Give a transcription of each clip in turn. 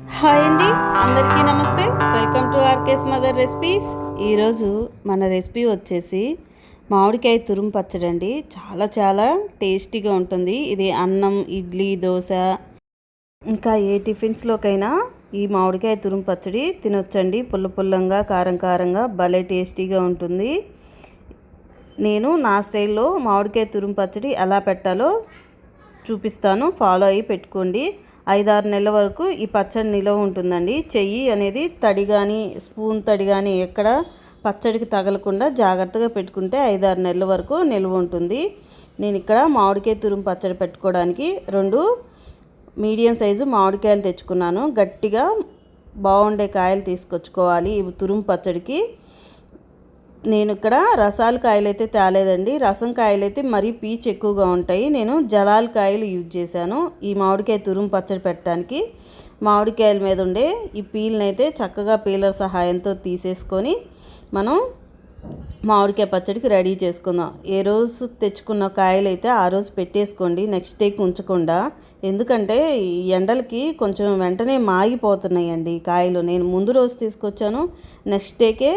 Hi అండి అందరికీ నమస్తే. Welcome to RK's mother recipes. ఈరోజు మన రెసిపీ వచ్చేసి మామిడికాయ తురుము పచ్చడి అండి. చాలా చాలా టేస్టీగా ఉంటుంది. ఇది అన్నం ఇడ్లీ దోశ ఇంకా ఏ టిఫిన్స్లోకైనా ఈ మామిడికాయ తురుము పచ్చడి తినొచ్చండి. పుల్ల పుల్లంగా కారం కారంగా భలే టేస్టీగా ఉంటుంది. నేను నా స్టైల్లో మామిడికాయ తురుము పచ్చడి ఎలా పెట్టాలో చూపిస్తాను. ఫాలో అయ్యి పెట్టుకోండి. ఐదారు నెలల వరకు ఈ పచ్చడి నిలవ ఉంటుందండి. చెయ్యి అనేది తడి కానీ స్పూన్ తడి కానీ ఎక్కడ పచ్చడికి తగలకుండా జాగ్రత్తగా పెట్టుకుంటే ఐదారు నెలల వరకు నిల్వ ఉంటుంది. నేను ఇక్కడ మామిడికాయ తురుము పచ్చడి పెట్టుకోవడానికి రెండు మీడియం సైజు మామిడికాయలు తెచ్చుకున్నాను. గట్టిగా బాగుండే కాయలు తీసుకొచ్చుకోవాలి ఈ తురుము పచ్చడికి. నేను ఇక్కడ రసాల కాయలు అయితే తేలేదండి. రసం కాయలు అయితే మరీ పీచు ఎక్కువగా ఉంటాయి. నేను జలాల కాయలు యూజ్ చేశాను ఈ మామిడికాయ తురుము పచ్చడి పెట్టడానికి. మామిడికాయల మీద ఉండే ఈ పీల్ని అయితే చక్కగా పీలర్ సహాయంతో తీసేసుకొని మనం మామిడికాయ పచ్చడికి రెడీ చేసుకుందాం. ఏ రోజు తెచ్చుకున్న కాయలు అయితే ఆ రోజు పెట్టేసుకోండి. నెక్స్ట్ డేకి ఉంచకుండా ఎందుకంటే ఈ ఎండలకి కొంచెం వెంటనే మాగిపోతున్నాయండి కాయలు. నేను ముందు రోజు తీసుకొచ్చాను. నెక్స్ట్ డేకే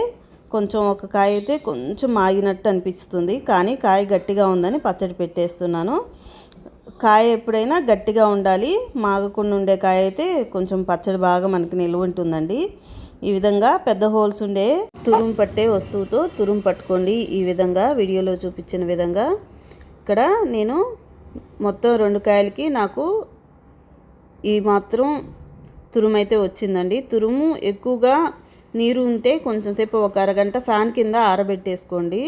కొంచెం ఒక కాయ అయితే కొంచెం మాగినట్టు అనిపిస్తుంది. కానీ కాయ గట్టిగా ఉందని పచ్చడి పెట్టేస్తున్నాను. కాయ ఎప్పుడైనా గట్టిగా ఉండాలి. మాగకుండా ఉండే కాయ అయితే కొంచెం పచ్చడి బాగా మనకి నిల్వ ఉంటుందండి. ఈ విధంగా పెద్ద హోల్స్ ఉండే తురుము పట్టే వస్తువుతో తురుము పట్టుకోండి. ఈ విధంగా వీడియోలో చూపించిన విధంగా ఇక్కడ నేను మొత్తం రెండు కాయలకి నాకు ఈ మాత్రం తురుము అయితే వచ్చిందండి. తురుము ఎక్కువగా నీరు ఉంటే కొంచెం సేపు ఒక అరగంట ఫ్యాన్ కింద ఆరబెట్టేసుకోండి.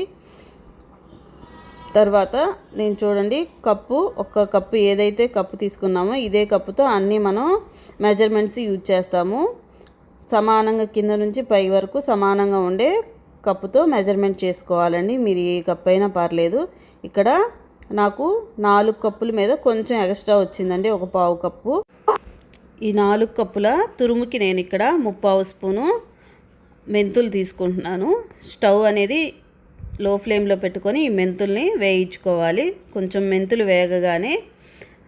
తర్వాత నేను చూడండి కప్పు ఒక కప్పు ఏదైతే కప్పు తీసుకున్నామో ఇదే కప్పుతో అన్నీ మనం మెజర్మెంట్స్ యూజ్ చేస్తాము. సమానంగా కింద నుంచి పై వరకు సమానంగా ఉండే కప్పుతో మెజర్మెంట్ చేసుకోవాలండి. మీరు ఏ కప్పు అయినా పర్లేదు. ఇక్కడ నాకు నాలుగు కప్పుల మీద కొంచెం ఎక్స్ట్రా వచ్చిందండి ఒక పావు కప్పు. ఈ నాలుగు కప్పుల తురుముకి నేను ఇక్కడ ముప్పావు స్పూను మెంతులు తీసుకుంటున్నాను. స్టవ్ అనేది లో ఫ్లేమ్లో పెట్టుకొని ఈ మెంతుల్ని వేయించుకోవాలి. కొంచెం మెంతులు వేగగానే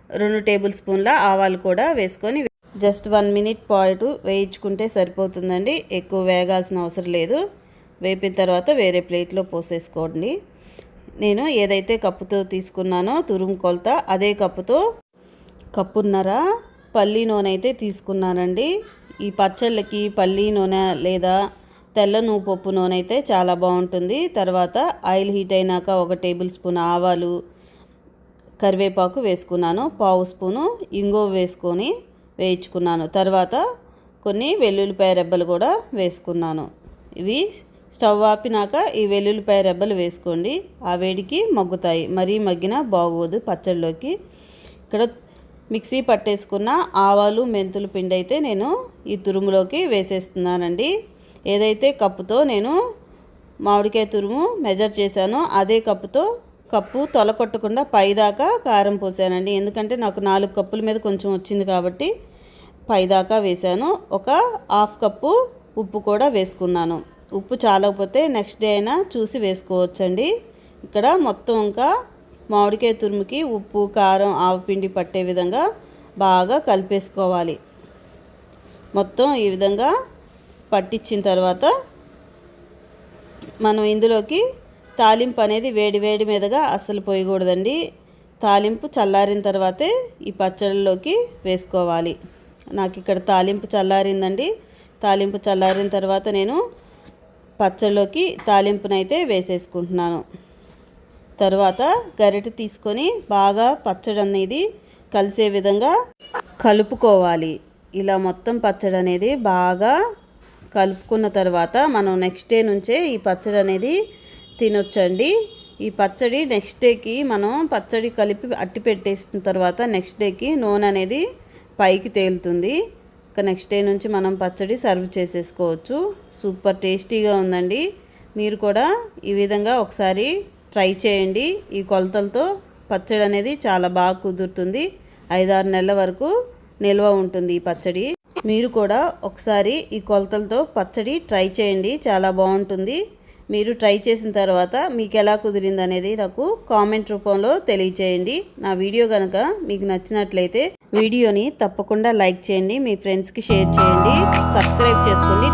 రెండు టేబుల్ స్పూన్ల ఆవాలు కూడా వేసుకొని జస్ట్ వన్ మినిట్ పాటు వేయించుకుంటే సరిపోతుందండి. ఎక్కువ వేగాల్సిన అవసరం లేదు. వేపిన తర్వాత వేరే ప్లేట్లో పోసేసుకోండి. నేను ఏదైతే కప్పుతో తీసుకున్నానో తురుము కొలత అదే కప్పుతో కప్పున్నర పల్లి నూనె అయితే తీసుకున్నానండి. ఈ పచ్చళ్ళకి పల్లీ నూనె లేదా తెల్ల నువ్వు పప్పు నూనె అయితే చాలా బాగుంటుంది. తర్వాత ఆయిల్ హీట్ అయినాక ఒక టేబుల్ స్పూన్ ఆవాలు కరివేపాకు వేసుకున్నాను. పావు స్పూను ఇంగో వేసుకొని వేయించుకున్నాను. తర్వాత కొన్ని వెల్లుల్లిపాయ రెబ్బలు కూడా వేసుకున్నాను. ఇవి స్టవ్ ఆపినాక ఈ వెల్లుల్లిపాయ రెబ్బలు వేసుకోండి. ఆ వేడికి మగ్గుతాయి. మరీ మగ్గిన బాగోదు పచ్చళ్ళలోకి ఇక్కడ మిక్సీ పట్టేసుకున్న ఆవాలు మెంతులు పిండి అయితే నేను ఈ తురుములోకి వేసేస్తున్నానండి. ఏదైతే కప్పుతో నేను మామిడికాయ తురుము మెజర్ చేశానో అదే కప్పుతో కప్పు తొలకొట్టకుండా పైదాకా కారం పోసానండి. ఎందుకంటే నాకు నాలుగు కప్పుల మీద కొంచెం వచ్చింది కాబట్టి పైదాకా వేశాను. ఒక హాఫ్ కప్పు ఉప్పు కూడా వేసుకున్నాను. ఉప్పు చాలకపోతే నెక్స్ట్ డే అయినా చూసి వేసుకోవచ్చండి. ఇక్కడ మొత్తం ఇంకా మామిడికాయ తురుముకి ఉప్పు కారం ఆవపిండి పట్టే విధంగా బాగా కలిపేసుకోవాలి. మొత్తం ఈ విధంగా పట్టించిన తర్వాత మనం ఇందులోకి తాలింపు అనేది వేడి వేడి మీదగా అస్సలు పోయకూడదండి. తాలింపు చల్లారిన తర్వాతే ఈ పచ్చడిలోకి వేసుకోవాలి. నాకు ఇక్కడ తాలింపు చల్లారిందండి. తాలింపు చల్లారిన తర్వాత నేను పచ్చడిలోకి తాలింపునైతే వేసేసుకుంటున్నాను. తర్వాత గరిటె తీసుకొని బాగా పచ్చడి అనేది కలిసే విధంగా కలుపుకోవాలి. ఇలా మొత్తం పచ్చడి అనేది బాగా కలుపుకున్న తర్వాత మనం నెక్స్ట్ డే నుంచే ఈ పచ్చడి అనేది తినొచ్చండి. ఈ పచ్చడి నెక్స్ట్ డేకి మనం పచ్చడి కలిపి అట్టి పెట్టేసిన తర్వాత నెక్స్ట్ డేకి నూనె అనేది పైకి తేలుతుంది. ఇక నెక్స్ట్ డే నుంచి మనం పచ్చడి సర్వ్ చేసేసుకోవచ్చు. సూపర్ టేస్టీగా ఉందండి. మీరు కూడా ఈ విధంగా ఒకసారి ట్రై చేయండి. ఈ కొలతలతో పచ్చడి అనేది చాలా బాగా కుదురుతుంది. ఐదారు నెలల వరకు నిల్వ ఉంటుంది ఈ పచ్చడి. మీరు కూడా ఒకసారి ఈ కొలతలతో పచ్చడి ట్రై చేయండి. చాలా బాగుంటుంది. మీరు ట్రై చేసిన తర్వాత మీకు ఎలా కుదిరింది అనేది నాకు కామెంట్ రూపంలో తెలియచేయండి. నా వీడియో కనుక మీకు నచ్చినట్లయితే వీడియోని తప్పకుండా లైక్ చేయండి. మీ ఫ్రెండ్స్కి షేర్ చేయండి. సబ్స్క్రైబ్ చేసుకోండి.